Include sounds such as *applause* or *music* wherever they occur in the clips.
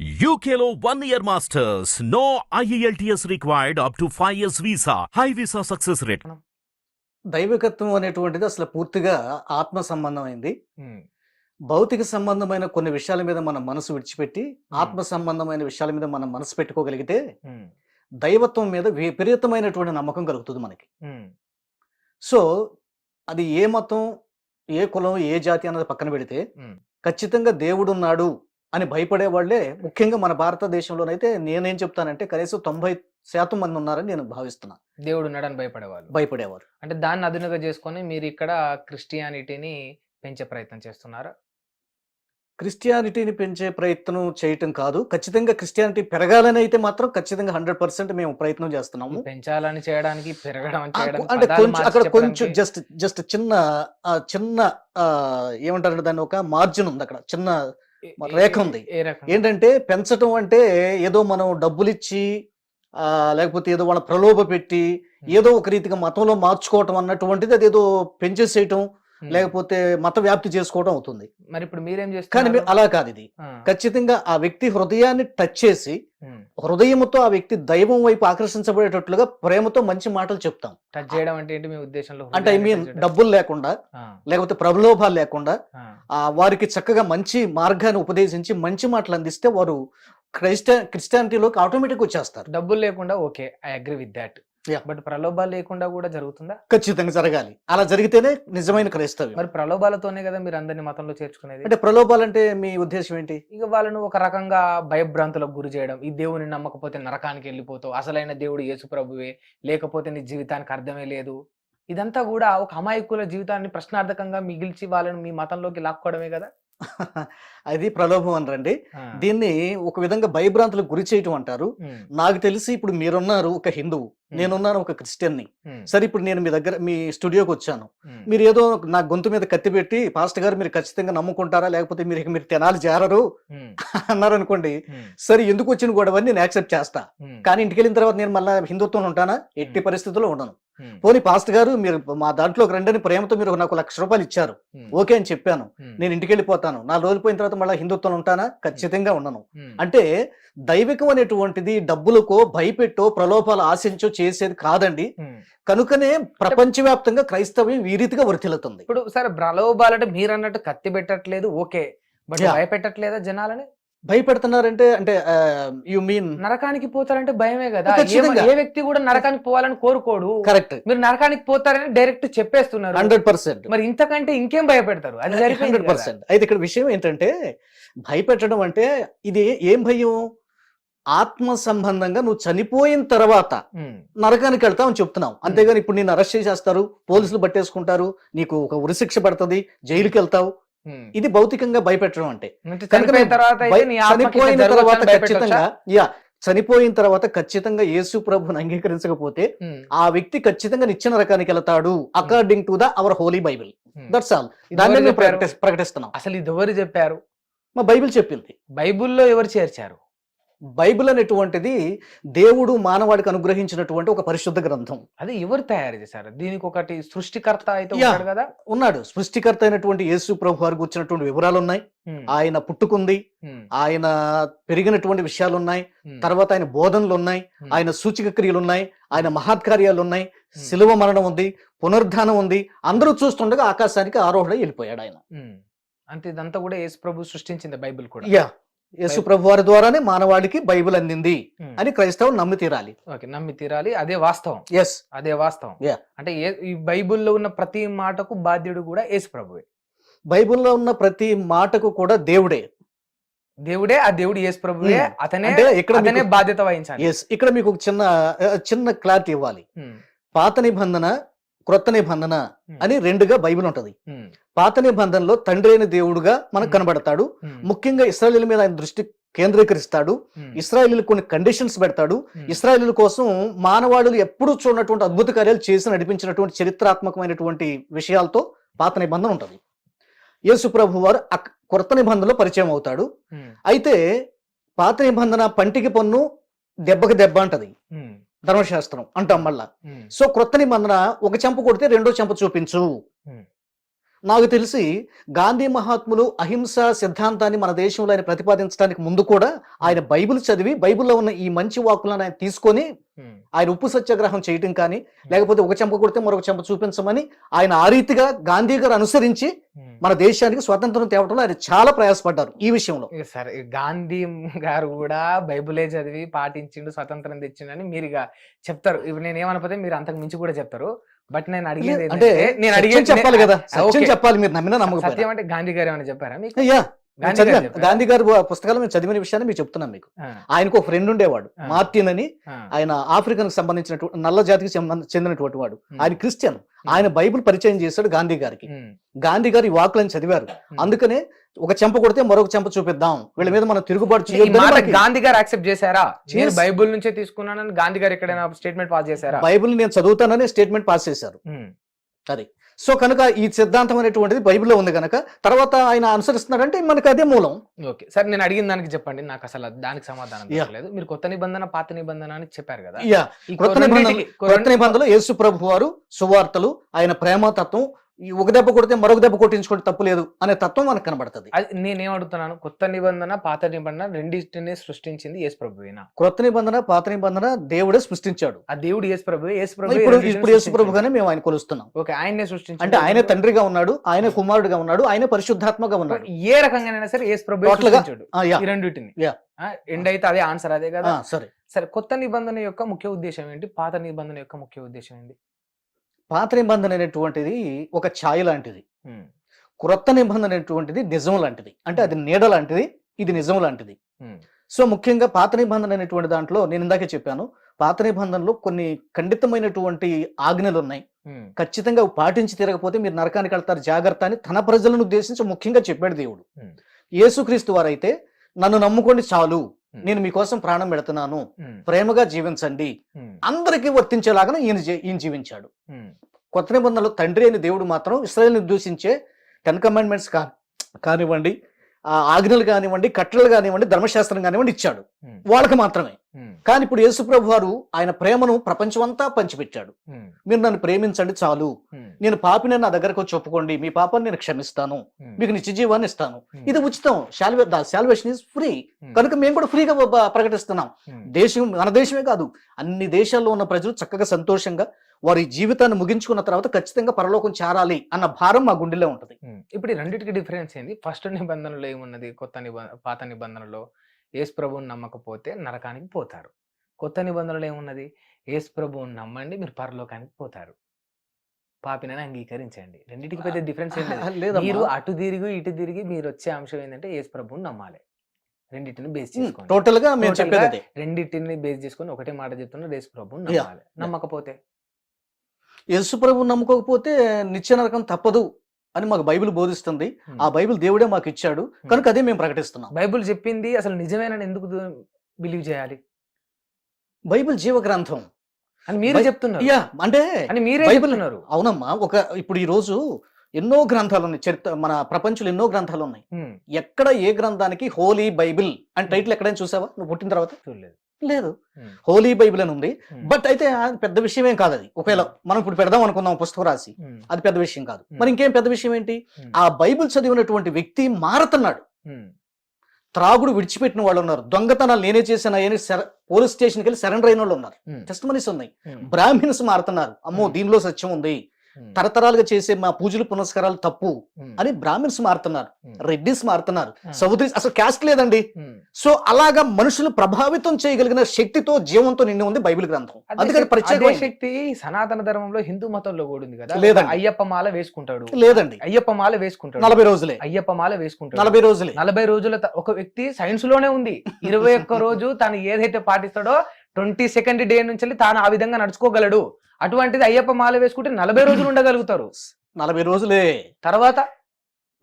One year masters. No E IELTS required up to 5 years visa. High visa success rate. దైవికత్వం అనేటువంటిది అసలు పూర్తిగా ఆత్మ సంబంధమైంది భౌతిక సంబంధమైన కొన్ని విషయాల మీద మనం మనసు విడిచిపెట్టి ఆత్మ సంబంధమైన విషయాల మీద మనం మనసు పెట్టుకోగలిగితే దైవత్వం మీద విపరీతమైనటువంటి నమ్మకం కలుగుతుంది మనకి సో అది ఏ మతం ఏ కులం ఏ జాతి అన్నది పక్కన పెడితే. ఖచ్చితంగా దేవుడు ఉన్నాడు అని భయపడే వాళ్ళే ముఖ్యంగా మన భారతదేశంలోనైతే నేనేం చెప్తానంటే కనీసం తొంభై శాతం మంది ఉన్నారని నేను భావిస్తున్నా. దేవుడు ఉన్నాడని భయపడేవాళ్ళు. భయపడేవారు. అంటే దాన్ని అదునుగా చేసుకొని మీరు ఇక్కడ క్రిస్టియానిటీని పెంచే ప్రయత్నం చేస్తున్నారా? క్రిస్టియానిటీని పెంచే ప్రయత్నం చేయటం కాదు. ఖచ్చితంగా క్రిస్టియానిటీ పెరగాలని అయితే మాత్రం ఖచ్చితంగా హండ్రెడ్ పర్సెంట్ మేము ప్రయత్నం చేస్తున్నాము. పెంచాలని చేయడానికి పెరగడం అంటే కొంచెం అక్కడ కొంచెం జస్ట్ జస్ట్ చిన్న చిన్న ఆ, ఏమంటారు దాన్ని ఒక మార్జిన్ ఉంది అక్కడ. చిన్న రేఖ ఉంది. ఏంటంటే పెంచటం అంటే ఏదో మనం డబ్బులు ఇచ్చి ఆ, లేకపోతే ఏదో వాళ్ళ ప్రలోభ పెట్టి ఏదో ఒక రీతిగా మతంలో మార్చుకోవటం అన్నటువంటిది అదేదో పెంచేసేయటం ఉమ్. లేకపోతే మత వ్యాప్తి చేసుకోవడం అవుతుంది. మరి ఇప్పుడు మీరేం కానీ చేస్తున్నారు? మీ- అలా కాదు ఇది. ఖచ్చితంగా ఆ వ్యక్తి హృదయాన్ని టచ్ చేసి. హృదయంతో ఆ వ్యక్తి దైవం వైపు ఆకర్షించబడేటట్లుగా ప్రేమతో మంచి మాటలు చెప్తాం. టచ్ చేయడం అంటే ఏంటి? మీ ఉద్దేశంలో అంటే ఐ మీన్? డబ్బులు లేకుండా లేకపోతే ప్రలోభాలు లేకుండా ఆ, వారికి చక్కగా మంచి మార్గాన్ని ఉపదేశించి మంచి మాటలు అందిస్తే వారు క్రైస్ట క్రిస్టియానిటీలోకి ఆటోమేటిక్ వచ్చేస్తారు. డబ్బులు లేకుండా okay I agree with that. But ప్రలోభాలు లేకుండా కూడా జరుగుతుందా? ఖచ్చితంగా జరగాలి. అలా జరిగితేనే నిజమైన క్రైస్తవ్యం. మరి ప్రలోభాలతోనే కదా మీరు అందరిని మతంలో చేర్చుకునేది? అంటే ప్రలోభాలు అంటే మీ ఉద్దేశం ఏంటి? ఇక వాళ్ళను ఒక రకంగా భయభ్రాంతులకు గురి చేయడం ఈ దేవుని నమ్మకపోతే నరకానికి వెళ్ళిపోతావు అసలైన దేవుడు యేసు ప్రభువే లేకపోతే నీ జీవితానికి అర్థమే లేదు. ఇదంతా కూడా ఒక అమాయకుల జీవితాన్ని ప్రశ్నార్థకంగా మిగిల్చి వాళ్ళని మీ మతంలోకి లాక్కోవడమే కదా? అది ప్రలోభం అనరండి ఆ, దీన్ని ఒక విధంగా భయభ్రాంతులకు గురి చేయటం అంటారు. నాకు తెలిసి ఇప్పుడు మీరున్నారు ఒక హిందువు నేనున్నాను ఒక క్రిస్టియన్ని. ఉమ్, సరే ఇప్పుడు నేను మీ దగ్గర మీ స్టూడియోకి వచ్చాను. మీరు ఏదో నా గొంతు మీద కత్తి పెట్టి పాస్టర్ గారు మీరు ఖచ్చితంగా నమ్ముకుంటారా? లేకపోతే మీరు మీరు తెనాలి చేరరు అన్నారు అనుకోండి సరే ఎందుకు వచ్చిన గొడవని నేను యాక్సెప్ట్ చేస్తా. కానీ ఇంటికి వెళ్ళిన తర్వాత నేను మళ్ళీ హిందుత్వం ఉంటానా? ఎట్టి. పరిస్థితుల్లో ఉండను. పోనీ పాస్టర్ గారు మీరు మా దాంట్లోకి రండని ప్రేమతో మీరు నాకు లక్ష రూపాయలు ఇచ్చారు. ఓకే అని చెప్పాను. నేను ఇంటికి వెళ్ళిపోతాను నాలుగు రోజులు పోయిన తర్వాత మళ్ళీ హిందుత్వం ఉంటానా? ఖచ్చితంగా ఉండను. అంటే దైవికం అనేటువంటిది డబ్బులకో భయపెట్టో ప్రలోభాలు ఆశించో చేసేది కాదండి. కనుకనే ప్రపంచవ్యాప్తంగా క్రైస్తవ్యం ఈ రీతిగా వర్తిల్లుతుంది ఇప్పుడు సరే ప్రలోభాలంటే మీరు అన్నట్టు కత్తి పెట్టట్లేదు ఓకే. బట్. భయపెట్టట్లేదా జనాలని? భయపెడుతున్నారంటే అంటే యు మీన్ నరకానికి పోతారంటే భయమే కదా. ఏ- వ్యక్తి కూడా నరకానికి పోవాలని కోరుకోడు. కరెక్ట్ మీరు నరకానికి పోతారని డైరెక్ట్ చెప్పేస్తున్నారు. Hundred percent. మరి ఇంతకంటే ఇంకేం భయపెడతారు? అది హండ్రెడ్. పర్సెంట్. అయితే ఇక్కడ విషయం ఏంటంటే భయపెట్టడం అంటే ఇది ఏం భయం? ఆత్మ సంబంధంగా నువ్వు చనిపోయిన తర్వాత నరకానికి వెళ్తావు అని చెప్తున్నావు. అంతేగాని ఇప్పుడు నేను అరెస్ట్ చేసేస్తారు పోలీసులు పట్టేసుకుంటారు నీకు ఒక ఉరిశిక్ష పడుతుంది జైలుకి వెళ్తావు. ఇది భౌతికంగా భయపెట్టడం అంటే. చనిపోయిన తర్వాత? ఖచ్చితంగా యా చనిపోయిన తర్వాత ఖచ్చితంగా యేసు ప్రభుని అంగీకరించకపోతే ఆ వ్యక్తి ఖచ్చితంగా నిత్య నరకానికి వెళ్తాడు according to the our holy Bible. That's all దాన్ని మేము ప్రకటిస్తున్నాం. అసలు ఇది ఎవరు చెప్పారు? మా బైబిల్ చెప్పింది. బైబిల్లో ఎవరు చేర్చారు? బైబిల్ అనేటువంటిది దేవుడు మానవాడికి అనుగ్రహించినటువంటి ఒక పరిశుద్ధ గ్రంథం. అది ఎవరు తయారు చేశారు? దీనికి ఒకటి సృష్టికర్త అయితే. ఉంటాడు కదా? ఉన్నాడు. సృష్టికర్త అయినటువంటి యేసు ప్రభు వారికి వచ్చినటువంటి వివరాలు ఉన్నాయి ఆయన పుట్టుకుంది. ఆయన పెరిగినటువంటి విషయాలు ఉన్నాయి తర్వాత ఆయన బోధనలు ఉన్నాయి ఆయన సూచక క్రియలు ఉన్నాయి ఆయన మహత్కార్యాలు ఉన్నాయి శిలువ మరణం ఉంది. పునరుద్ధానం ఉంది. అందరూ చూస్తుండగా ఆకాశానికి ఆరోహణ వెళ్ళిపోయాడు ఆయన. అంతే ఇదంతా కూడా యేసు ప్రభు సృష్టించింది బైబిల్ కూడా. యా యేసు ప్రభు వారి ద్వారానే మానవాళికి బైబిల్ అందింది ఉమ్. అని క్రైస్తవులు నమ్మి తీరాలి. ఓకే నమ్మి తీరాలి. అదే వాస్తవం. ఎస్ అదే వాస్తవం. అంటే ఈ బైబిల్లో ఉన్న ప్రతి మాటకు బాధ్యుడు కూడా యేసు ప్రభువే. బైబిల్లో ఉన్న ప్రతి మాటకు కూడా దేవుడే. దేవుడే ఆ దేవుడు యేసు ప్రభువే. Hmm. అతనే ఇక్కడ అతనే బాధ్యత వహించాలి. ఎస్ ఇక్కడ మీకు ఒక చిన్న చిన్న క్లారిటీ ఇవ్వాలి. ఉమ్, పాత నిబంధన క్రొత్త నిబంధన అని రెండుగా బైబిల్ ఉంటది. పాత నిబంధనలో తండ్రి అయిన దేవుడుగా మనకు. కనబడతాడు. ముఖ్యంగా ఇస్రాయలీల మీద ఆయన దృష్టి కేంద్రీకరిస్తాడు. ఇస్రాయలీలు కొన్ని కండిషన్స్ పెడతాడు. ఇస్రాయలీల కోసం మానవాళులు ఎప్పుడూ చూడనటువంటి అద్భుత కార్యాలు చేసి నడిపించినటువంటి చరిత్రాత్మకమైనటువంటి విషయాలతో పాత నిబంధన ఉంటది. యేసు ప్రభు వారు కొత్త నిబంధనలో పరిచయం అవుతాడు. అయితే పాత నిబంధన పంటికి పన్ను దెబ్బకి దెబ్బ అంటది. ధర్మశాస్త్రం అంటాం మళ్ళా. సో క్రొత్త నిబంధన ఒక చెంప కొడితే రెండో చెంప చూపించు. నాకు తెలిసి గాంధీ మహాత్ములు అహింస సిద్ధాంతాన్ని మన దేశంలో ఆయన ప్రతిపాదించడానికి ముందు కూడా ఆయన బైబిల్ చదివి బైబిల్లో ఉన్న ఈ మంచి వాక్కులను ఆయన తీసుకొని ఆయన ఉప్పు సత్యాగ్రహం చేయటం కానీ లేకపోతే ఒక చెంప కొడితే మరొక చెంప చూపించమని ఆయన ఆ రీతిగా గాంధీ గారు అనుసరించి. మన దేశానికి స్వతంత్రం తేవడంలో ఆయన చాలా ప్రయాసపడ్డారు ఈ విషయంలో. సరే గాంధీ గారు కూడా బైబిలే చదివి పాటించిండు స్వతంత్రం తెచ్చిండని మీరు చెప్తారు. ఇప్పుడు నేను ఏమనకపోతే మీరు అంతకు మించి కూడా చెప్తారు. బట్ నేను అడిగేది అంటే నేను అడిగేది చెప్పాలి కదా. సత్యం. చెప్పాలి మీరు నమ్మినా నమ్మకపోయినా. సత్యం అంటే గాంధీ గారు ఏమైనా చెప్పారా మీకు? గాంధీ గారు చదివాను. చెప్పారా? గాంధీ గారు పుస్తకాలు మేము చదివిన విషయాన్ని మీకు చెప్తున్నాను మీకు. ఆయనకు ఒక ఫ్రెండ్ ఉండేవాడు. మార్టిన్ అని ఆయన ఆఫ్రికన్ సంబంధించినటువంటి నల్ల జాతికి చెందినటువంటి వాడు. ఆయన క్రిస్టియన్. ఆయన బైబిల్ పరిచయం చేశాడు గాంధీ గారికి. గాంధీ గారు ఈ వాకులను చదివారు. అందుకనే ఒక చెంప కొడితే మరొక చెంప చూపిద్దాం. వీళ్ళ మీద మనం తిరుగుబాటు మనకి గాంధీ గారు యాక్సెప్ట్ చేశారా? నేను బైబుల్ నుంచే తీసుకున్నానని గాంధీ గారు ఎక్కడైనా స్టేట్మెంట్ పాస్ చేశారా? బైబిల్ నేను చదువుతానని స్టేట్మెంట్ పాస్ చేశారు. అది. సో కనుక ఈ సిద్ధాంతం అనేటువంటిది బైబిల్లో ఉంది కనుక తర్వాత ఆయన అనుసరిస్తున్నాడంటే మనకి అదే మూలం. ఓకే. సరే నేను అడిగిన దానికి చెప్పండి. నాకు అసలు దానికి సమాధానం. లేదు మీరు కొత్త నిబంధన పాత నిబంధన అని చెప్పారు కదా. క్రొత్త నిబంధన క్రొత్త నిబంధనలు యేసు ప్రభు వారు సువార్తలు ఆయన ప్రేమతత్వం ఒక దెబ్బ కొడితే మరొక దెబ్బ కొట్టించుకుంటే తప్పు లేదు అనే తత్వం మనకు కనబడుతుంది. అది నేనేం అడుగుతున్నాను కొత్త నిబంధన పాత నిబంధన రెండింటిని సృష్టించింది యేసు ప్రభువేనా క్రొత్త నిబంధన పాత నిబంధన దేవుడే సృష్టించాడు. ఆ దేవుడు యేసు ప్రభు యేసు ప్రభు ఇప్పుడు ఇప్పుడు యేసు ప్రభుగానే మేము ఆయన కొలుస్తున్నాం. ఓకే ఆయన్నే సృష్టించాడు. అంటే ఆయనే తండ్రిగా ఉన్నాడు ఆయన కుమారుడిగా ఉన్నాడు ఆయన పరిశుద్ధాత్మగా ఉన్నాడు. ఏ రకంగానైనా సరే యేసు ప్రభు సృష్టించాడు. ఈ రెండింటిని. ఎండ్ అయితే అదే ఆన్సర్ అదే కదా. సరే. సరే కొత్త నిబంధన యొక్క ముఖ్య ఉద్దేశం ఏంటి? పాత నిబంధన యొక్క ముఖ్య ఉద్దేశం ఏంటి? పాత నిబంధన అనేటువంటిది ఒక ఛాయ లాంటిది. క్రొత్త నిబంధన అనేటువంటిది నిజం లాంటిది. అంటే అది నీడ లాంటిది ఇది నిజం లాంటిది. సో ముఖ్యంగా పాత నిబంధన అనేటువంటి దాంట్లో నేను ఇందాకే చెప్పాను పాత నిబంధనలో కొన్ని ఖండితమైనటువంటి ఆజ్ఞలు ఉన్నాయి. ఖచ్చితంగా పాటించి తిరగకపోతే మీరు నరకానికి వెళ్తారు. జాగ్రత్త అని తన ప్రజలను ఉద్దేశించి ముఖ్యంగా చెప్పాడు దేవుడు. యేసుక్రీస్తు వారైతే నన్ను నమ్ముకోండి చాలు. నేను మీకోసం ప్రాణం పెడుతున్నాను. ప్రేమగా జీవించండి. అందరికీ వర్తించేలాగా ఈయన ఈయన జీవించాడు. కొత్త నిబంధనలో తండ్రి అయిన దేవుడు మాత్రం ఇస్రాయల్ని దూషించే టెన్ కమాండ్మెంట్స్ కా కానివ్వండి ఆజ్ఞలు కానివ్వండి కట్టలు కానివ్వండి ధర్మశాస్త్రం కానివ్వండి ఇచ్చాడు. వాళ్ళకి మాత్రమే. కానీ ఇప్పుడు యేసుప్రభు వారు ఆయన ప్రేమను ప్రపంచమంతా పంచిపెట్టాడు. మీరు నన్ను ప్రేమించండి చాలు. నేను పాపిని నా దగ్గరకు వచ్చి ఒప్పుకోండి. మీ పాపాన్ని నేను క్షమిస్తాను. మీకు నిత్య జీవాన్ని ఇస్తాను. ఇది ఉచితం. శాల్వే శాల్వేషన్ ఈజ్ ఫ్రీ కనుక మేము కూడా ఫ్రీగా ప్రకటిస్తున్నాం. దేశం మన దేశమే కాదు. అన్ని దేశాల్లో ఉన్న ప్రజలు చక్కగా సంతోషంగా వారి జీవితాన్ని ముగించుకున్న తర్వాత ఖచ్చితంగా పరలోకం చేరాలి అన్న భారం మా గుండెలో ఉంటుంది. ఇప్పుడు ఈ రెండింటికి డిఫరెన్స్ ఏంది? ఫస్ట్ నిబంధనలో ఏమున్నది? కొత్త నిబంధన పాత నిబంధనలో యేసు ప్రభువుని నమ్మకపోతే నరకానికి పోతారు. కొత్త నిబంధనలో ఏమున్నది? యేసు ప్రభువుని నమ్మండి మీరు పరలోకానికి పోతారు. పాపినని అంగీకరించండి. రెండింటికి పెద్ద డిఫరెన్స్ ఏం లేదు. *laughs* మీరు అటు తిరిగి ఇటు తిరిగి మీరు వచ్చే అంశం ఏంటంటే యేసు ప్రభువుని నమ్మాలి. రెండింటిని బేస్ చేసుకోండి టోటల్గా మేము రెండింటిని బేస్ చేసుకొని ఒకటే మాట చెప్తున్నా యేసు ప్రభువుని. నమ్మాలి. నమ్మకపోతే? యేసు ప్రభు నమ్ముకోకపోతే నిత్య నరకం తప్పదు అని మాకు బైబిల్ బోధిస్తుంది. ఆ బైబిల్ దేవుడే మాకు ఇచ్చాడు. కనుక అదే మేము ప్రకటిస్తున్నాం. బైబిల్ చెప్పింది అసలు నిజమేనని ఎందుకు బిలీవ్ చేయాలి? బైబిల్ జీవ గ్రంథం అని మీరు చెప్తున్నారు. యా అంటే అని మీరే బైబిల్ చెప్తున్నారు. అవునమ్మా ఒక ఇప్పుడు ఈ రోజు ఎన్నో గ్రంథాలు ఉన్నాయి చరిత్ర మన ప్రపంచంలో ఎన్నో గ్రంథాలు ఉన్నాయి ఎక్కడ ఏ గ్రంథానికి హోలీ బైబిల్ అని టైటిల్ ఎక్కడైనా చూసావా? నువ్వు పుట్టిన తర్వాత? చూడలేదు. లేదు. ఉమ్, హోలీ బైబిల్ అని ఉంది. ఉమ్, బట్ అయితే పెద్ద విషయం ఏం కాదు అది. ఒకవేళ మనం ఇప్పుడు పెడదాం అనుకుందాం పుస్తకం రాసి అది పెద్ద విషయం కాదు. Hmm. మరి ఇంకేం పెద్ద విషయం ఏంటి? ఆ బైబిల్ చదివినటువంటి వ్యక్తి మారుతున్నాడు. త్రాగుడు విడిచిపెట్టిన వాళ్ళు ఉన్నారు. దొంగతనాలు నేనే చేసిన అని పోలీస్ స్టేషన్కి వెళ్ళి సరెండర్ అయిన వాళ్ళు ఉన్నారు. టెస్ట్ మనీస్ ఉన్నాయి. బ్రాహ్మిన్స్ మారుతున్నారు. అమ్మో Hmm. దీనిలో సత్యం ఉంది. తరతరాలుగా చేసే మా పూజలు పునస్కారాలు తప్పు అని బ్రాహ్మిన్స్ మారుతున్నారు రెడ్డిస్ మారుతున్నారు. సౌదరీస్ అసలు క్యాస్ట్ లేదండి. సో అలాగా మనుషులు ప్రభావితం చేయగలిగిన శక్తితో జీవంతో నిండి ఉంది బైబిల్ గ్రంథం. అదే అందుకని ప్రత్యేకమైంది శక్తి సనాతన ధర్మంలో హిందూ మతంలో కూడా ఉంది కదా. లేదండి. అయ్యప్ప మాల వేసుకుంటాడు. లేదండి. అయ్యప్ప మాల వేసుకుంటాడు. నలభై రోజులే. అయ్యప్ప మాల వేసుకుంటాడు. నలభై రోజులే. నలభై రోజుల ఒక వ్యక్తి సైన్స్లోనే ఉంది. ఇరవై ఒక్క *laughs* రోజు తాను ఏదైతే పాటిస్తాడో ట్వంటీ సెకండ్ డే నుంచి తాను ఆ విధంగా నడుచుకోగలడు. అటువంటిది అయ్యప్ప మాల వేసుకుంటే నలభై రోజులు ఉండగలుగుతారు. నలభై రోజులే. తర్వాత?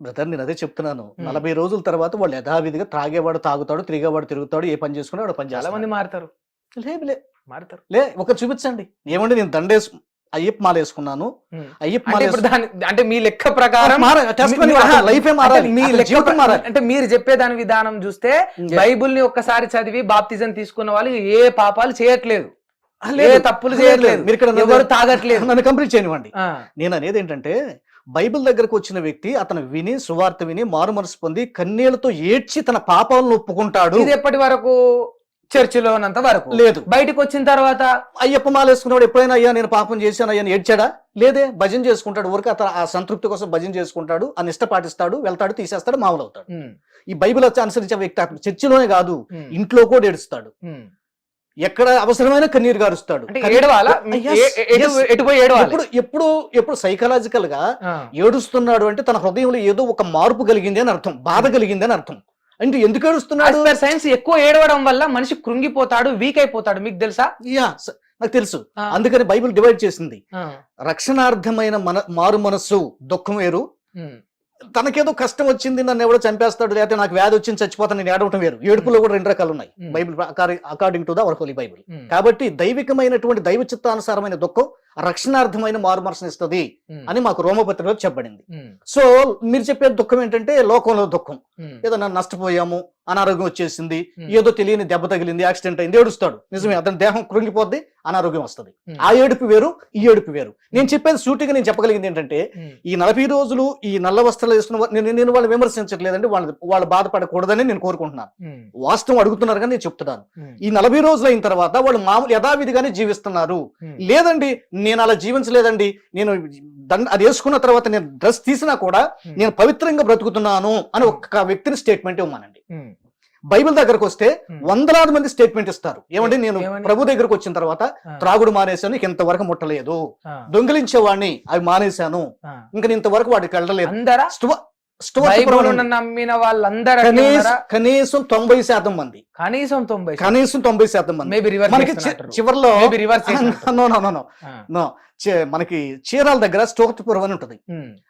బ్రదర్ నేను అదే చెప్తున్నాను. నలభై రోజుల తర్వాత వాళ్ళు యథావిధిగా త్రాగేవాడు తాగుతాడు తిరిగేవాడు తిరుగుతాడు ఏ పని చేసుకున్నాడు పని చాలా మంది మారుతారు. లే మారుతారు. లే ఒక చూపించండి. ఏమండి నేను దండేసు అయ్యప్ప మాల వేసుకున్నాను. అయ్యప్ప మాల అంటే మీ లెక్క ప్రకారం లైఫ్ అంటే మీ లెక్క మారాలి. మీరు చెప్పే దాని విధానం చూస్తే బైబుల్ని ఒక్కసారి చదివి బాప్తిజం తీసుకున్న వాళ్ళు ఏ పాపాలు చేయట్లేదు. తప్పులు లేదు, చేయట్లేదు. లేదు. మీరు ఇక్కడ ఎవరు తాగట్లేదు. నన్ను కంప్లీట్ చేయనివ్వండి. నేను అనేది ఏంటంటే బైబిల్ దగ్గరకు వచ్చిన వ్యక్తి అతను విని సువార్త విని మారు మనసు పొంది కన్నీళ్ళతో ఏడ్చి తన పాపాలను ఒప్పుకుంటాడు. ఇది ఎప్పటి వరకు? చర్చిలో ఉన్నంత వరకు. లేదు. బయటకు వచ్చిన తర్వాత? అయ్యప్ప మాల వేసుకున్నాడు ఎప్పుడైనా అయ్యా నేను పాపం చేశాను అయ్యా అని ఏడ్చాడా? లేదే భజన చేసుకుంటాడు. ఊరికి అతను ఆ సంతృప్తి కోసం భజన చేసుకుంటాడు ఆ నిష్ట పాటిస్తాడు వెళ్తాడు తీసేస్తాడు మామూలు అవుతాడు ఈ బైబిల్ వచ్చి అనుసరించే వ్యక్తి చర్చిలోనే కాదు ఇంట్లో కూడా ఏడుస్తాడు. ఎక్కడ అవసరమైన కన్నీరు గారుస్తాడు. ఏడవాలి? ఎప్పుడు ఎప్పుడు ఎప్పుడు సైకలాజికల్గా ఏడుస్తున్నాడు అంటే తన హృదయంలో ఏదో ఒక మార్పు కలిగింది అని అర్థం బాధ కలిగింది అని అర్థం. అంటే ఎందుకు ఏడుస్తున్నాడు? సైన్స్ ఎక్కువ ఏడవడం వల్ల మనిషి కృంగిపోతాడు వీక్ అయిపోతాడు. మీకు తెలుసా? యా నాకు తెలుసు. అందుకని బైబిల్ డివైడ్ చేసింది. రక్షణార్థమైన మన మారు మనస్సు దుఃఖం వేరు. తనకేదో కష్టం వచ్చింది నన్ను ఎవడో చంపేస్తాడు లేకపోతే నాకు వ్యాధి వచ్చింది చచ్చిపోతాను నేను ఏడవటం వేరు. ఏడుపులో కూడా రెండు రకాలు ఉన్నాయి. Bible according to the our holy Bible కాబట్టి దైవికమైనటువంటి దైవ చిత్తానుసారమైన దుఃఖం రక్షణార్థమైన మారు మనసునిస్తుంది ఉమ్, అని మాకు రోమపత్రికలో చెప్పబడింది. సో మీరు చెప్పే దుఃఖం ఏంటంటే లోకంలో దుఃఖం. ఉమ్, ఏదైనా నష్టపోయాము అనారోగ్యం వచ్చేసింది. ఏదో తెలియని దెబ్బ తగిలింది యాక్సిడెంట్ అయింది ఏడుస్తాడు. నిజమే అతని దేహం కృంగిపోద్ది అనారోగ్యం వస్తుంది. ఆ ఏడుపు వేరు ఈ ఏడుపు వేరు. నేను చెప్పేది సూటిగా నేను చెప్పగలిగింది ఏంటంటే ఈ నలభై రోజులు ఈ నల్ల వస్త్రాలు వేసుకున్న నేను నేను వాళ్ళు విమర్శించట్లేదండి వాళ్ళు వాళ్ళు బాధపడకూడదని నేను కోరుకుంటున్నాను. వాస్తవం అడుగుతున్నారు కానీ నేను చెప్తున్నాను. ఈ నలభై రోజులు అయిన తర్వాత వాళ్ళు మామూలు యథావిధిగానే జీవిస్తున్నారు. లేదండి నేను అలా జీవించలేదండి. నేను దండ అది వేసుకున్న తర్వాత నేను డ్రెస్ తీసినా కూడా నేను పవిత్రంగా బ్రతుకుతున్నాను అని ఒక్క వ్యక్తిని స్టేట్మెంట్ ఇవ్వమానండి. బైబిల్ దగ్గరకు వస్తే. వందలాది మంది స్టేట్మెంట్ ఇస్తారు. ఏమండి నేను? ప్రభు దగ్గరకు వచ్చిన తర్వాత త్రాగుడు మానేశాను ఇక ఇంతవరకు ముట్టలేదు. దొంగిలించేవాడిని అవి మానేశాను. ఇంకా ఇంతవరకు వాడికి వెళ్ళలేదు. నమ్మిన వాళ్ళందరూ కనీసం తొంభై శాతం మంది. కనీసం తొంభై కనీసం తొంభై శాతం మంది. మనకి చివర్లో maybe reverse no no no no చే- మనకి చీరాల దగ్గర స్టోర్టపురం అని ఉంటుంది.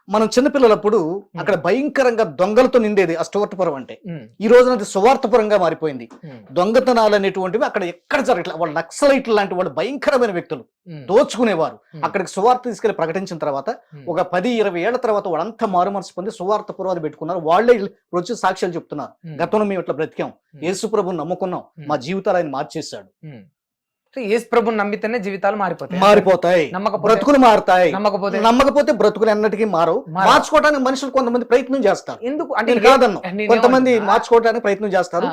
మనం చిన్నపిల్లలప్పుడు అక్కడ భయంకరంగా దొంగలతో నిండేది ఆ స్టోర్టపురం అంటే. ఈ రోజున అది సువార్థపురంగా మారిపోయింది. దొంగతనాలు అనేటువంటివి అక్కడ ఎక్కడ జరగట్లేదు వాళ్ళు నక్సలైట్లు లాంటి వాళ్ళు భయంకరమైన వ్యక్తులు. దోచుకునేవారు అక్కడికి సువార్త తీసుకెళ్ళి ప్రకటించిన తర్వాత ఒక పది ఇరవై ఏళ్ళ తర్వాత వాళ్ళంతా మారు మనసు పొంది సువార్త పురాలు పెట్టుకున్నారు. వాళ్ళే వచ్చి సాక్ష్యాలు చెప్తున్నారు. గతంలో మేము ఇట్లా బ్రతికాం. యేసు ప్రభుని నమ్ముకున్నాం. మా జీవితాలు ఆయన మార్చేశాడు. యేసు ప్రభుని నమ్మితేనే జీవితాలు మారిపోతాయి. మారిపోతాయి. బ్రతుకులు మారుతాయి. నమ్మకపోతే నమ్మకపోతే బ్రతుకులు ఎన్నటికీ మారవు. మార్చుకోవడానికి మనుషులు కొంతమంది ప్రయత్నం చేస్తారు. ఎందుకు? అంటే నేను కాదన్ను? కొంతమంది మార్చుకోవడానికి ప్రయత్నం చేస్తారు.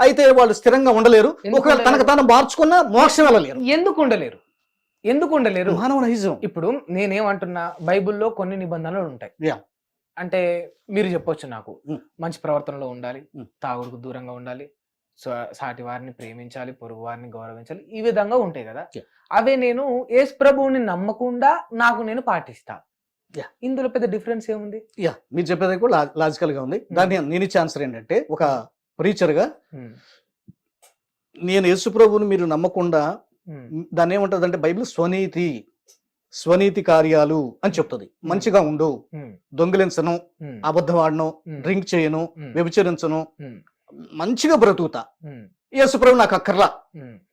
అయితే వాళ్ళు స్థిరంగా ఉండలేరు. ఒకవేళ తనకు? తాను మార్చుకున్నా మోక్షం వెళ్ళలేరు. ఎందుకు ఉండలేరు? ఎందుకు ఉండలేరు? మానవ నైజం ఇప్పుడు నేనేమంటున్నా బైబిల్లో కొన్ని నిబంధనలు ఉంటాయి. అంటే మీరు చెప్పొచ్చు నాకు. Mm. మంచి ప్రవర్తనలో ఉండాలి. Mm. తాగుడుకు దూరంగా ఉండాలి. సాటి వారిని ప్రేమించాలి పొరుగు వారిని గౌరవించాలి ఈ విధంగా ఉంటాయి కదా. అవే నేను యేసు ప్రభువుని నమ్మకుండా నాకు నేను పాటిస్తా. ఇందులో పెద్ద డిఫరెన్స్ ఏముంది యా మీరు చెప్పేది కూడా లాజికల్గా ఉంది దాన్ని నేను ఇచ్చే ఆన్సర్ ఏంటంటే ఒక ప్రీచర్గా. నేను యేసు ప్రభువుని మీరు నమ్మకుండా. దాన్ని ఏమంటది అంటే బైబిల్ స్వనీతి స్వనీతి కార్యాలు అని చెప్తుంది మంచిగా ఉండు. దొంగిలించను. అబద్ధం ఆడను Mm. డ్రింక్ చేయను. వ్యభిచరించను. మంచిగా బ్రతుకుతా. Mm. యేసు ప్రభు నాకు అక్కర్లా.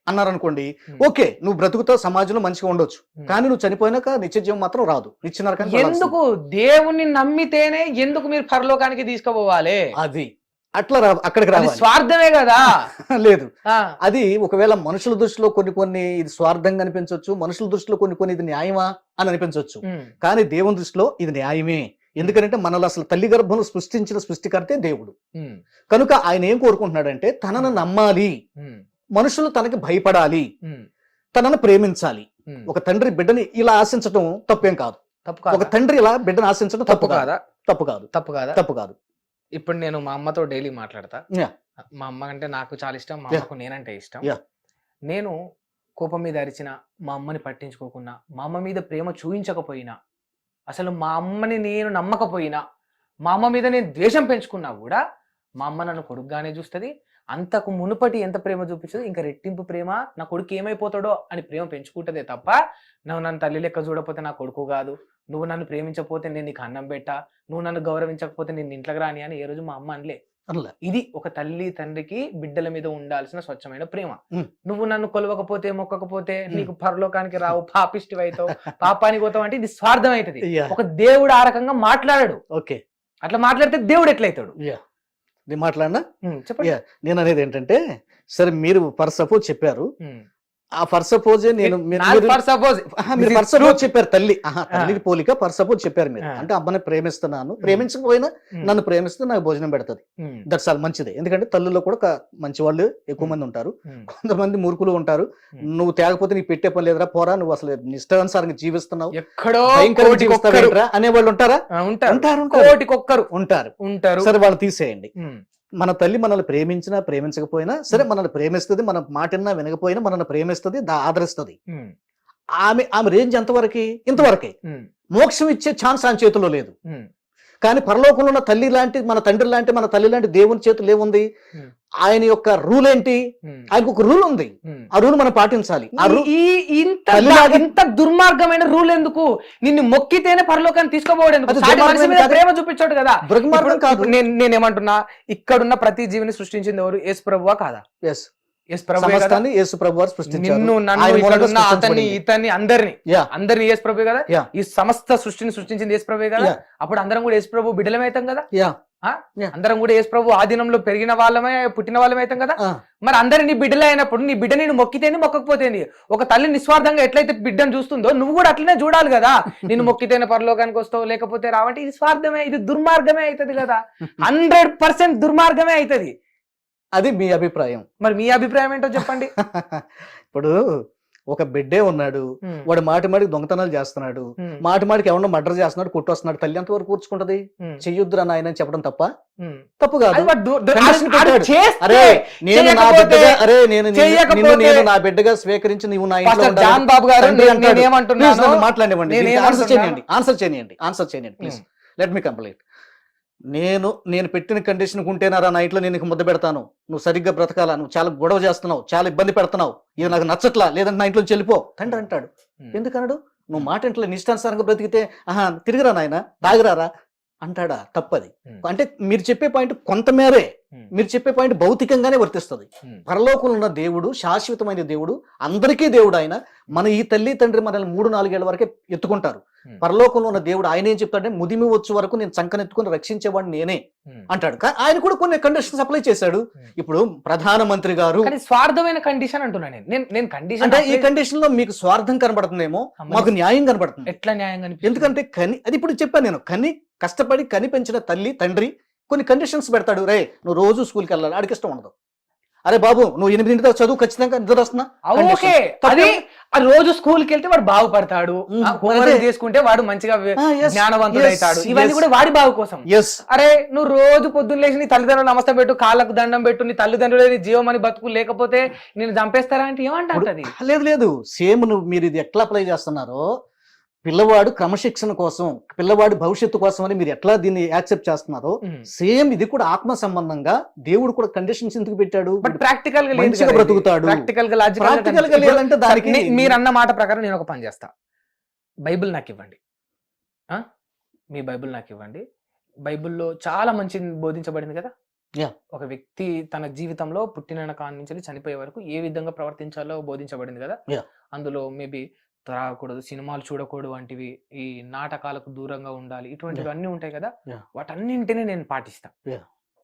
అన్నారనుకోండి. ఓకే నువ్వు బ్రతుకుతావు సమాజంలో మంచిగా ఉండొచ్చు. కానీ నువ్వు చనిపోయినాక నిత్య జీవం మాత్రం రాదు. నిత్య నరకానికి వెళ్ళాల్సిందే. ఎందుకు దేవుణ్ణి నమ్మితేనే ఎందుకు మీరు పరలోకానికి తీసుకుపోవాలి? అది. అట్లా రా అక్కడికి రావాలి. స్వార్థమే కదా. *laughs* లేదు. అది ఒకవేళ మనుషుల దృష్టిలో కొన్ని కొన్ని ఇది స్వార్థంగా అనిపించవచ్చు మనుషుల దృష్టిలో కొన్ని కొన్ని ఇది న్యాయమా అని అనిపించవచ్చు. కానీ దేవుని దృష్టిలో ఇది న్యాయమే. ఎందుకంటే మనల్ని అసలు తల్లి గర్భంలో సృష్టించిన సృష్టికర్తే దేవుడు. కనుక ఆయన ఏం కోరుకుంటున్నాడంటే తనను నమ్మాలి. మనుషులు తనకి భయపడాలి. తనను ప్రేమించాలి. ఒక తండ్రి బిడ్డని ఇలా ఆశించడం తప్పేం కాదు. తప్పు ఒక కాదా తండ్రి ఇలా బిడ్డను ఆశించడం తప్పు కాదు. తప్పు కాదు. తప్పు కాదా? తప్పు కాదు. ఇప్పుడు నేను మా అమ్మతో డైలీ మాట్లాడతా. మా అమ్మ అంటే నాకు చాలా ఇష్టం మా. అమ్మకు నేనంటే ఇష్టం. నేను కోపం మీద అరిచిన మా అమ్మని పట్టించుకోకున్నా మా అమ్మ మీద ప్రేమ చూయించకపోయినా అసలు మా అమ్మని నేను నమ్మకపోయినా మా అమ్మ మీద నేను ద్వేషం పెంచుకున్నా కూడా మా అమ్మ నన్ను కొడుకుగానే చూస్తుంది అంతకు మునుపటి ఎంత ప్రేమ చూపించదు ఇంకా రెట్టింపు ప్రేమ నా కొడుకు ఏమైపోతాడో అని ప్రేమ పెంచుకుంటదే తప్ప నువ్వు నన్ను తల్లి లెక్క చూడకపోతే నా కొడుకు కాదు నువ్వు నన్ను ప్రేమించకపోతే నేను నీకు అన్నం పెట్టా నువ్వు నన్ను గౌరవించకపోతే నేను ఇంట్లోకి రాని అని ఏ రోజు మా అమ్మ అనలే. అనలే. ఇది ఒక తల్లి తండ్రికి బిడ్డల మీద ఉండాల్సిన స్వచ్ఛమైన ప్రేమ. నువ్వు నన్ను కొలవకపోతే మొక్కకపోతే. నీకు పరలోకానికి రావు పాపిష్టి అవుతావు పాపానికి పోతావు అంటే ఇది స్వార్థం అవుతుంది. ఒక దేవుడు ఆ రకంగా మాట్లాడాడు. ఓకే. అట్లా మాట్లాడితే దేవుడు ఎట్లయితాడు? నేను మాట్లాడినా? చెప్పండి. నేను అనేది ఏంటంటే సరే మీరు సపోజ్ చెప్పారు. ఫర్ సపోజ్ నేను మీరు- మీరు- ఫర్ సపోజ్. ఆహా, మీరు This is for suppose truth. చెప్పారు తల్లి. తల్లికి పోలిక ఫర్ సపోజ్ చెప్పారు మీరు. ఆ. అంటే అబ్బాయిని ప్రేమిస్తున్నాను. ప్రేమించకపోయినా నన్ను ప్రేమిస్తే నాకు భోజనం పెడుతుంది. దట్స్ ఆల్ మంచిదే. ఎందుకంటే తల్లులో కూడా మంచి వాళ్ళు ఎక్కువ మంది ఉంటారు. కొంతమంది మూర్ఖులు ఉంటారు. నువ్వు తేగపోతే నీకు పెట్టే పని లేదురా పోరా నువ్వు అసలు ఇష్టానుసారంగా జీవిస్తున్నావు. ఎక్కడో అనే వాళ్ళు ఉంటారా? ఆ, ఉంటారు. ఉంటారు సరే వాళ్ళు తీసేయండి. మన తల్లి మనల్ని ప్రేమించినా ప్రేమించకపోయినా సరే మనల్ని ప్రేమిస్తుంది మన మాటిన్నా వినకపోయినా మనల్ని ప్రేమిస్తుంది దా- ఆదరిస్తుంది. ఆమె ఆమె రేంజ్ ఎంతవరకు? ఇంతవరకే. మోక్షం ఇచ్చే ఛాన్స్ ఆయన చేతిలో లేదు. కానీ పరలోకంలో ఉన్న తల్లి లాంటి మన తండ్రి లాంటి మన తల్లి లాంటి దేవుని చేతులు ఏముంది. ఆయన యొక్క రూల్ ఏంటి? ఆయనకు ఒక రూల్ ఉంది. ఆ రూల్ మనం పాటించాలి. ఇంత ఇంత దుర్మార్గమైన రూల్ ఎందుకు? నిన్ను మొక్కితేనే పరలోకాన్ని కాదు. ప్రేమ చూపించాడు కదా. దుర్మార్గం కాదు. నేను నేనేమంటున్నా ఇక్కడున్న ప్రతి జీవిని సృష్టించింది ఎవరు? యేసు ప్రభువా కాదా? ఎస్ యేసు ప్రభు నిన్ను నన్ను అతన్ని. ఇతన్ని అందరిని. అందరిని యేసు కదా. ఈ సమస్త సృష్టిని సృష్టించింది యేసు ప్రభువే కదా. అప్పుడు అందరం కూడా యేసు ప్రభు బిడ్డలమే అవుతాం కదా? యా అందరం కూడా యేసు ప్రభు ఆధీనంలో పెరిగిన వాళ్ళమే పుట్టిన వాళ్ళమే అవుతాం కదా? మరి అందరి నీ బిడ్డలే అయినప్పుడు నీ బిడ్డ నేను మొక్కితేనే మొక్కకపోతేంది ఒక తల్లి నిస్వార్థంగా ఎట్లయితే బిడ్డను చూస్తుందో నువ్వు కూడా అట్లనే చూడాలి కదా? *laughs* నేను మొక్కితేనే పరలోకానికి వస్తావు లేకపోతే రావంటే ఇది స్వార్థమే ఇది దుర్మార్గమే అవుతుంది కదా? *laughs* హండ్రెడ్ పర్సెంట్ దుర్మార్గమే అవుతుంది. అది మీ అభిప్రాయం. మరి మీ అభిప్రాయం ఏంటో చెప్పండి. *laughs* ఇప్పుడు ఒక బిడ్డే ఉన్నాడు. వాడు మాటి మాటికి దొంగతనాలు చేస్తున్నాడు. మాటి మాటికి ఎవరో మర్డర్ చేస్తున్నాడు కొట్టొస్తున్నాడు. తల్లి ఎంతవరకు కూర్చుకుంటది చెయ్యొద్దురా నాయన చెప్పడం తప్ప. తప్పు కాదు. అరే నేను నా బిడ్డగా అరే నేను నిన్ను- నేను నా బిడ్డగా స్వీకరించి నువ్వు నా. జాన్ బాబు గారు మాట్లాడివ్వండి ఆన్సర్? చేయండి ఆన్సర్ చేయండి ఆన్సర్ చేయండి ప్లీజ్ లెట్ మీ కంప్లీట్ నేను నేను పెట్టిన కండిషన్ ఉంటేనారా నా ఇంట్లో నేను నీకు ముద్ద పెడతాను. నువ్వు సరిగ్గా బ్రతకాలా? నువ్వు చాలా గొడవ చేస్తున్నావు చాలా ఇబ్బంది పెడుతున్నావు. ఇది నాకు నచ్చట్లా? లేదంటే నా ఇంట్లో చెల్లిపో తండ్రి అంటాడు. ఎందుకన్నాడు నువ్వు మాట ఇంట్లో నిష్టానుసారంగా బ్రతికితే ఆహా తిరిగిరా నాయన? తాగిరారా? అంటాడా తప్పది. అంటే మీరు చెప్పే పాయింట్ కొంతమేరే. మీరు చెప్పే పాయింట్ భౌతికంగానే వర్తిస్తుంది. పరలోకంలో ఉన్న దేవుడు శాశ్వతమైన దేవుడు అందరికీ దేవుడు ఆయన మన ఈ తల్లి తండ్రి మనల్ని మూడు నాలుగేళ్ళ వరకే ఎత్తుకుంటారు. పరలోకంలో ఉన్న దేవుడు ఆయన ఏం చెప్తాడంటే ముదిమి వచ్చే వరకు నేను చంకనెత్తుకుని రక్షించేవాడిని నేనే. అంటాడు ఆయన కూడా కొన్ని కండిషన్స్ అప్లై చేశాడు. ఇప్పుడు ప్రధానమంత్రి గారు స్వార్థమైన కండిషన్ అంటున్నా నేను నేను కండిషన్ అంటే ఈ కండిషన్లో మీకు స్వార్థం కనబడుతుందేమో మాకు న్యాయం కనబడుతుంది ఎట్లా అనిపిస్తుంది? ఎందుకంటే కని అది ఇప్పుడు చెప్పాను నేను కని కష్టపడి కని పెంచిన తల్లి తండ్రి కొన్ని కండిషన్స్ పెడతాడు. రే నువ్వు రోజు స్కూల్కి వెళ్ళాలి. ఆడికి ఇష్టం ఉండదు. అరే బాబు నువ్వు ఎనిమిదింటి దాకా చదువు ఖచ్చితంగా నిద్ర వస్తున్నా ఓకే. అది రోజు స్కూల్కి వెళ్తే వాడు బాగుపడతాడు. చేసుకుంటే వాడు మంచిగా జ్ఞానవంతుడు అవుతాడు. ఇవన్నీ. కూడా వాడి బాగు కోసం. అరే నువ్వు రోజు పొద్దున్న లేచి నీ తల్లిదండ్రులు నమస్తే పెట్టు కాళ్ళకు దండం పెట్టు నీ తల్లిదండ్రులు నీ జీవమని బతుకు లేకపోతే నేను చంపేస్తారా అంటే ఏమంటది లేదు లేదు. సేమ్ నువ్వు మీరు ఇది ఎట్లా అప్లై చేస్తున్నారో పిల్లవాడు క్రమశిక్షణ కోసం పిల్లవాడి భవిష్యత్తు కోసం అని మీరు ఎట్లా దీన్ని యాక్సెప్ట్ చేస్తున్నారో సేమ్ ఇది కూడా ఆత్మ సంబంధంగా దేవుడు కూడా కండిషన్స్ ఎందుకు పెట్టాడు బట్ ప్రాక్టికల్గా మంచిగా బ్రతుకుతాడు. ప్రాక్టికల్గా ప్రాక్టికల్గా లేదంటే దానికి మీరు అన్న మాట ప్రకారం నేను ఒక పని చేస్తా బైబిల్ నాకు ఇవ్వండి? మీ బైబిల్ నాకు ఇవ్వండి బైబిల్లో చాలా మంచి బోధించబడింది కదా. ఒక వ్యక్తి తన జీవితంలో పుట్టిన కాని నుంచి చనిపోయే వరకు ఏ విధంగా ప్రవర్తించాలో బోధించబడింది కదా. అందులో మేబీ త్రాగకూడదు సినిమాలు చూడకూడదు వంటివి ఈ నాటకాలకు దూరంగా ఉండాలి. ఇటువంటివి అన్నీ ఉంటాయి కదా. వాటన్నింటినీ నేను పాటిస్తా.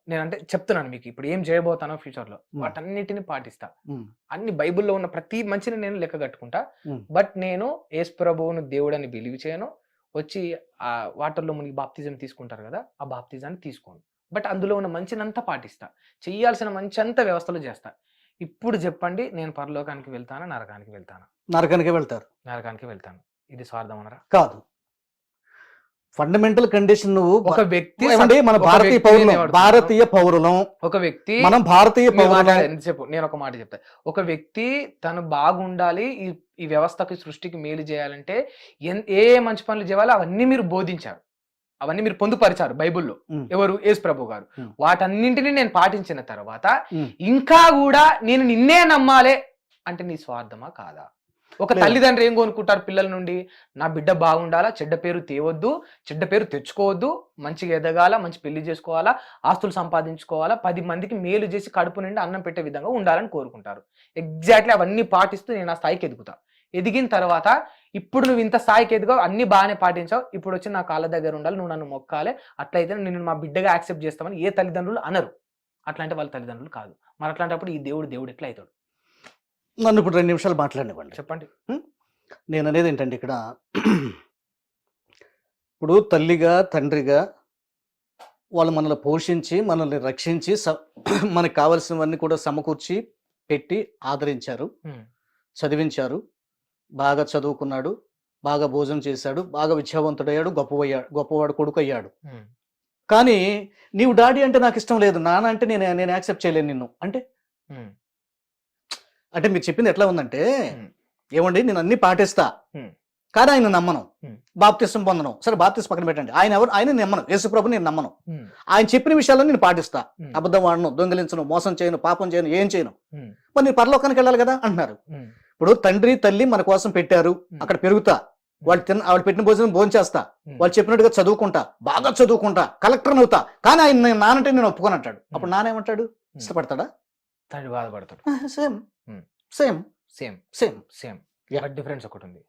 నేను అంటే చెప్తున్నాను మీకు ఇప్పుడు ఏం చేయబోతానో ఫ్యూచర్లో. వాటన్నిటిని పాటిస్తా. అన్ని బైబిల్లో ఉన్న ప్రతి మంచిని నేను లెక్క కట్టుకుంటా. బట్ నేను యేసు ప్రభువును దేవుడని బిలీవ్ చేయను. వచ్చి ఆ వాటర్లో మునిగి బాప్తిజం తీసుకుంటారు కదా ఆ బాప్తిజాన్ని తీసుకోను. బట్ అందులో ఉన్న మంచినంతా పాటిస్తా. చెయ్యాల్సిన మంచి అంతా వ్యవస్థలో చేస్తా. ఇప్పుడు చెప్పండి నేను పరలోకానికి వెళ్తానా నరకానికి వెళ్తానా? నరకానికి వెళ్తారు. నరకానికి వెళ్తాను. ఇది స్వార్థం అనరా కాదు. ఫండమెంటల్ కండిషన్ నువ్వు ఒక వ్యక్తి ఏమండి మన భారతీయ పౌరులం? భారతీయ పౌరులం. ఒక వ్యక్తి మనం భారతీయ పౌరులం. ఎంతసేపు నేను ఒక మాట చెప్తా. ఒక వ్యక్తి తను బాగుండాలి ఈ ఈ వ్యవస్థకి సృష్టికి మేలు చేయాలంటే ఏ ఏ మంచి పనులు చేయాలో అవన్నీ మీరు బోధించారు. అవన్నీ మీరు పొందుపరిచారు బైబిల్లో. ఎవరు? యేసు ప్రభు గారు. వాటన్నింటినీ నేను పాటించిన తర్వాత. ఇంకా కూడా నేను నిన్నే నమ్మాలే అంటే నీ స్వార్థమా కాదా? ఒక లేదు. తల్లిదండ్రులు ఏం కొనుక్కుంటారు పిల్లల నుండి? నా బిడ్డ బాగుండాలా? చెడ్డ పేరు తేవద్దు. చెడ్డ పేరు తెచ్చుకోవద్దు. మంచిగా ఎదగాల? మంచి పెళ్ళి చేసుకోవాలా? ఆస్తులు సంపాదించుకోవాలా? పది మందికి మేలు చేసి కడుపు నిండి అన్నం పెట్టే విధంగా ఉండాలని కోరుకుంటారు. ఎగ్జాక్ట్లీ అవన్నీ పాటిస్తూ నేను ఆ స్థాయికి ఎదుగుతా. ఎదిగిన తర్వాత ఇప్పుడు నువ్వు ఇంత స్థాయికి ఎదిగావు అన్ని బాగానే పాటించావు. ఇప్పుడు వచ్చి నా కాళ్ళ దగ్గర ఉండాలి నువ్వు నన్ను మొక్కాలే. అట్లయితే నేను మా బిడ్డగా యాక్సెప్ట్ చేస్తామని ఏ తల్లిదండ్రులు అనరు. అట్లాంటి వాళ్ళ తల్లిదండ్రులు కాదు. మరి అట్లాంటప్పుడు ఈ దేవుడు దేవుడు ఎట్లా అవుతాడు? నన్ను ఇప్పుడు రెండు నిమిషాలు మాట్లాడినివ్వండి. చెప్పండి. నేను అనేది ఏంటంటే ఇక్కడ ఇప్పుడు తల్లిగా తండ్రిగా వాళ్ళు మనల్ని పోషించి మనల్ని రక్షించి స- మనకు కావలసినవన్నీ కూడా సమకూర్చి పెట్టి ఆదరించారు. చదివించారు. బాగా చదువుకున్నాడు. బాగా భోజనం చేశాడు. బాగా విద్యావంతుడయ్యాడు. గొప్పవయ్యాడు గొప్పవాడు కొడుకు అయ్యాడు కానీ నీవు డాడీ అంటే నాకు ఇష్టం లేదు. నాన్న అంటే నేను నేను యాక్సెప్ట్ చేయలేను నిన్ను. అంటే అంటే మీరు చెప్పింది ఎట్లా ఉందంటే. ఏమండి నేను అన్ని పాటిస్తా. కానీ ఆయన నమ్మను. బాప్తిస్తం పొందను. సరే బాప్తిస్తం పక్కన పెట్టండి. ఆయన ఎవరు? ఆయన నమ్మను. యేసుప్రభు నేను నమ్మను. ఆయన చెప్పిన విషయాలను నేను పాటిస్తా. అబద్ధం వాడను దొంగిలించను మోసం చేయను పాపం చేయను ఏం చేయను. మరి నేను పరలోకానికి వెళ్ళాలి కదా అంటున్నారు. ఇప్పుడు తండ్రి తల్లి మన కోసం పెట్టారు. అక్కడ పెరుగుతా. వాళ్ళు తిన్న వాళ్ళు పెట్టిన భోజనం భోజనం చేస్తా. వాళ్ళు చెప్పినట్టుగా చదువుకుంటా. బాగా చదువుకుంటా. కలెక్టర్ అవుతా. కానీ ఆయన నేను నానంటే నేను ఒప్పుకొని అంటాడు అప్పుడు నానేమంటాడు? ఇష్టపడతాడా? తండ్రి బాధపడతాడు. Same. Same. Same. Same. Same. But difference ఒకటి ఉంది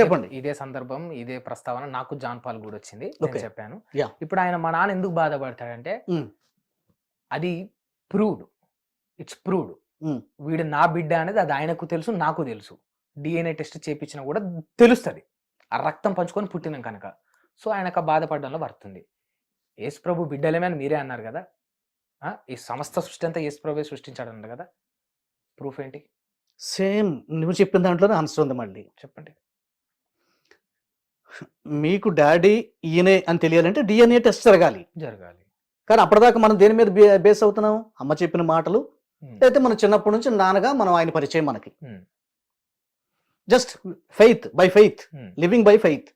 చెప్పండి. ఇదే సందర్భం ఇదే ప్రస్తావన నాకు జాన్ పాల్ కూడా వచ్చింది. నేను. చెప్పాను. ఇప్పుడు ఆయన మా నాన్న ఎందుకు బాధపడతాడంటే. అది ప్రూవ్డ్. It's proved. వీడు నా బిడ్డ అనేది అది ఆయనకు తెలుసు నాకు తెలుసు. డిఎన్ఏ టెస్ట్ చేపించినా కూడా తెలుస్తుంది. ఆ రక్తం పంచుకొని పుట్టినాం కనుక. సో ఆయనకు బాధపడడంలో పడుతుంది. యేసు ప్రభు బిడ్డలేమే అని మీరే అన్నారు కదా? ఆ, ఈ సమస్త సృష్టి అంతా యేసు ప్రభు సృష్టించాడు అన్నారు కదా? ప్రూఫ్ ఏంటి సేమ్ నువ్వు చెప్పిన దాంట్లోనే ఆన్సర్ ఉంది మళ్ళీ చెప్పండి మీకు డాడీ ఈయనే అని తెలియాలంటే డిఎన్ఏ టెస్ట్ జరగాలి జరగాలి కానీ అప్పటిదాకా మనం దేని మీద బేస్ అవుతున్నాం అమ్మ చెప్పిన మాటలు. అయితే మనం చిన్నప్పటి నుంచి నాన్నగా మనం ఆయన పరిచయం మనకి. Just faith by faith. Living by faith.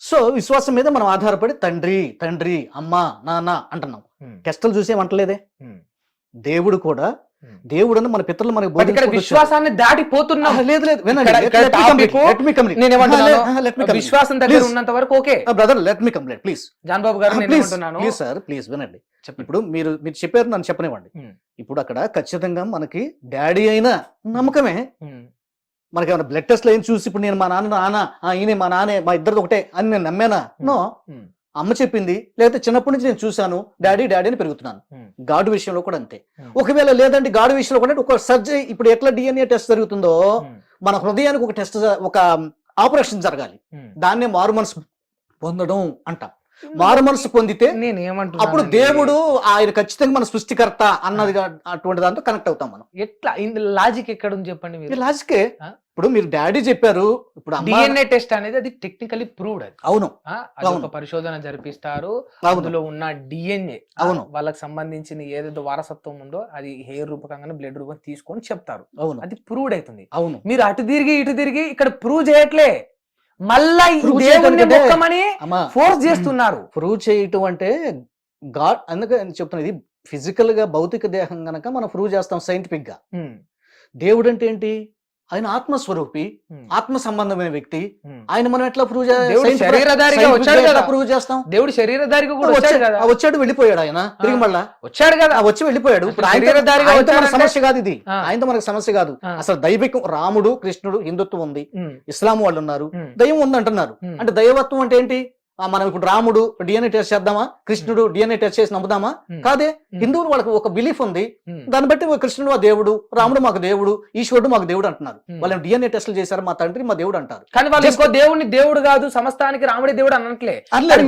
So విశ్వాసం మీద మనం ఆధారపడి తండ్రి తండ్రి అమ్మ నాన్న అంటున్నాం. టెస్టులు చూసేమంటలేదే. దేవుడు కూడా. దేవుడని మన పితరులు మనకి ఇక్కడ. విశ్వాసాన్ని దాటిపోతున్నాం. లేదు లేదు? విశ్వాసం దగ్గర. ఉన్నంత వరకు okay. Brother let me complete please John Babu గారు ప్లీజ్ సార్ ప్లీజ్ వినండి. ఇప్పుడు మీరు మీరు చెప్పారు నన్ను చెప్పనివ్వండి. Mm. ఇప్పుడు అక్కడ ఖచ్చితంగా మనకి డాడీ అయినా నమ్మకమే. ఉమ్, మనకి ఏమైనా బ్లడ్ టెస్ట్ ఏం చూసి ఇప్పుడు నేను మా నాన్న నాన్న ఈయనే మా నాన్నే మా ఇద్దరిది ఒకటే అని నేను నమ్మానా? నో అమ్మ చెప్పింది లేకపోతే చిన్నప్పటి నుంచి నేను చూశాను డాడీ డాడీ అని పెరుగుతున్నాను. గాడు విషయంలో కూడా అంతే. ఒకవేళ లేదంటే గాడు విషయంలో కూడా ఒక సర్జరీ ఇప్పుడు ఎట్లా డిఎన్ఏ టెస్ట్ జరుగుతుందో మన హృదయానికి ఒక టెస్ట్ ఒక ఆపరేషన్ జరగాలి. దాన్నే మారు మనసు పొందడం అంటాం. మారు మనసు పొందితే నేను ఏమంటున్నాను అప్పుడు దేవుడు ఆయన ఖచ్చితంగా మన సృష్టికర్త అన్నది అటువంటి దాంతో కనెక్ట్ అవుతాం మనం. ఎట్లా? లాజిక్ ఎక్కడ ఉంది చెప్పండి లాజికే? ఇప్పుడు మీరు డాడీ చెప్పారు ఇప్పుడు డిఎన్ఏ టెస్ట్ అనేది అది టెక్నికలీ ప్రూవ్డ్ అది. అవును. ఒక. పరిశోధన జరిపిస్తారు. అందులో ఉన్న డిఎన్ఏ అవును. వాళ్ళకి సంబంధించిన ఏదైతే వారసత్వం ఉందో అది హెయిర్ రూపకంగా బ్లడ్ రూపం తీసుకొని చెప్తారు. అవును. అది ప్రూవ్డ్ అవుతుంది. అవును. మీరు అటు తిరిగి ఇటు తిరిగి ఇక్కడ ప్రూవ్ చేయట్లే. మళ్ళా దేవుణ్ణి మొక్కమని ఫోర్స్ చేస్తున్నారు. ప్రూవ్ చేయటం అంటే గాడ్ అందుకే నేను చెప్తున్నా ఇది ఫిజికల్గా భౌతిక దేహం గనక మనం ప్రూవ్ చేస్తాం సైంటిఫిక్గా దేవుడు అంటే ఏంటి? ఆయన ఆత్మస్వరూపి ఆత్మ సంబంధమైన వ్యక్తి. ఆయన మనం ఎట్లా ప్రూవ్ దేవుడు శరీరధారిగా వచ్చాడు కదా. ప్రూవ్ చేస్తాం. దేవుడు శరీరధారిగా కూడా వచ్చాడు కదా. వచ్చాడు వెళ్ళిపోయాడు ఆయన. తిరిగి మళ్ళా. వచ్చాడు కదా. వచ్చి వెళ్ళిపోయాడు. ఆయనతో- సమస్య కాదు ఇది. ఆయనతో మనకు సమస్య కాదు. అసలు దైవికం రాముడు కృష్ణుడు హిందుత్వం ఉంది. ఇస్లాం వాళ్ళు ఉన్నారు. దైవం ఉంది అంటున్నారు. అంటే దైవత్వం అంటే ఏంటి? మనం ఇప్పుడు రాముడు డిఎన్ఏ టెస్ట్ చేద్దామా? కృష్ణుడు డిఎన్ఏ టెస్ట్ చేసి నమ్ముదామా? కాదే హిందువులు వాళ్ళకి ఒక బిలీఫ్ ఉంది. దాన్ని బట్టి కృష్ణుడు మా దేవుడు రాముడు మాకు దేవుడు ఈశ్వరుడు మాకు దేవుడు అంటున్నారు. వాళ్ళు డిఎన్ఏ టెస్టులు చేశారు మా తండ్రి మా దేవుడు అంటారు. కానీ వాళ్ళు ఇంకో దేవుడిని దేవుడు కాదు సమస్తానికి రాముడి దేవుడు అనట్లే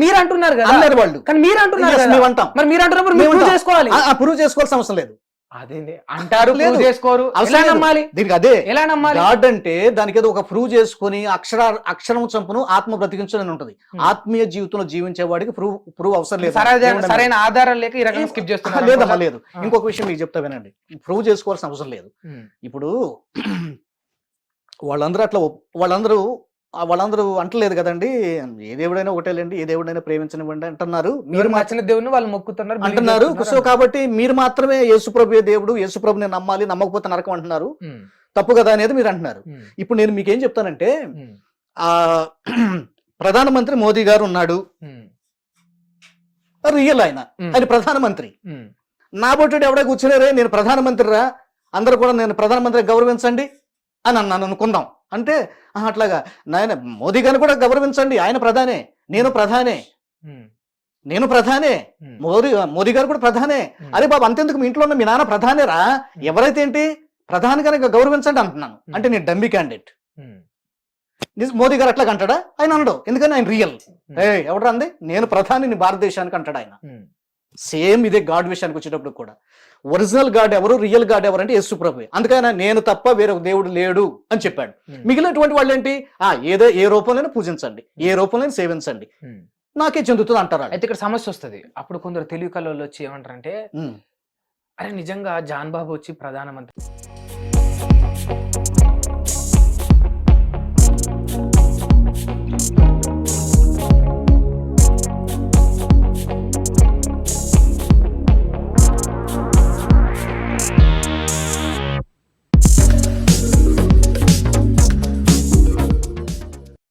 మీరు అంటున్నారు కదా. వాళ్ళు. కానీ మీరు అంటున్నారు అంటాం. మరి మీరు అంటున్నప్పుడు మీరు మేము prove అంటాం. చేసుకోవాలి. ఆ ప్రూవ్ చేసుకోవాల్సిన అవసరం లేదు. అదేంది? అంటారు లేదు. చేసుకోరు. ఎలా. నమ్మాలి? దీనికి అదే ఎలా నమ్మాలి? గాడ్ అంటే దానికి ఏదో ఒక ప్రూవ్ చేసుకుని అక్షర అక్షరం చంపును ఆత్మ బ్రతికించని ఉంటది. ఆత్మీయ జీవితంలో జీవించే వాడికి ప్రూవ్ ప్రూవ్ అవసరం లేదు. సరైన ఆధారం లేక ఈ రకంగా స్కిప్ చేస్తున్నారు. లేదమ్మా లేదు. ఇంకొక విషయం మీకు చెప్తా వినండి. ప్రూవ్ చేసుకోవాల్సిన అవసరం లేదు. ఇప్పుడు వాళ్ళందరూ అట్లా వాళ్ళందరూ వాళ్ళందరూ అంటలేదు కదండి. ఏ దేవుడైనా ఒకటేలేండి ఏ దేవుడైనా ప్రేమించనివ్వండి అంటున్నారు. మీరు మీరు మాత్రం నచ్చిన దేవుని వాళ్ళు మొక్కుతున్నారు అంటున్నారు. సో కాబట్టి మీరు మాత్రమే యేసుప్రభు దేవుడు యేసుప్రభు నేను నమ్మాలి నమ్మకపోతే నరకం అంటున్నారు. తప్పు కదా అనేది మీరు అంటున్నారు. ఇప్పుడు నేను మీకేం చెప్తానంటే ఉమ్, ఆ ప్రధానమంత్రి మోదీ గారు ఉన్నాడు. రియల్ ఆయన. ఆయన ప్రధానమంత్రి. నా బొట్టుడు ఎవడ కూర్చున్నారే నేను ప్రధానమంత్రి రా అందరూ కూడా నేను ప్రధానమంత్రి గౌరవించండి. అని అన్నాను అనుకుందాం. అంటే "ఆహా, అట్లాగా నాయన మోదీ గారిని కూడా గౌరవించండి. ఆయన ప్రధానే. నేను ప్రధానే. ఉమ్, నేను ప్రధానే. ఉమ్, మోదీ మోదీ గారు కూడా ప్రధానే. అరే బాబు అంతెందుకు? మీ ఇంట్లో ఉన్న మీ నాన్న ప్రధానేరా? ఎవరైతే ఏంటి? ప్రధానిగానే గౌరవించండి అంటున్నాను. అంటే నేను డమ్మి క్యాండిడేట్. మోదీ గారు అట్లా అంటాడా? ఆయన అనడు. ఎందుకని? ఆయన రియల్. ఏ ఎవడు అంది? నేను ప్రధానిని భారతదేశానికి అంటాడు ఆయన. సేమ్ ఇదే గాడ్ విషయానికి వచ్చేటప్పుడు కూడా. ఒరిజినల్ గాడ్ ఎవరు రియల్ గాడ్ ఎవరు అంటే యేసు ప్రభు అందుకని నేను తప్ప వేరే ఒక దేవుడు లేడు అని చెప్పాడు ఉమ్, మిగిలినటువంటి వాళ్ళు ఏంటి ఆ ఏదో ఏ రూపంలోనే పూజించండి ఏ రూపంలోనే సేవించండి ఉమ్. నాకే చెందుతుంది అంటారు. అయితే ఇక్కడ సమస్య వస్తది అప్పుడు కొందరు తెలివి కళ్ళు వచ్చి ఏమంటారంటే ఉమ్. అరే నిజంగా జాన్ బాబు వచ్చి ప్రధానమంత్రి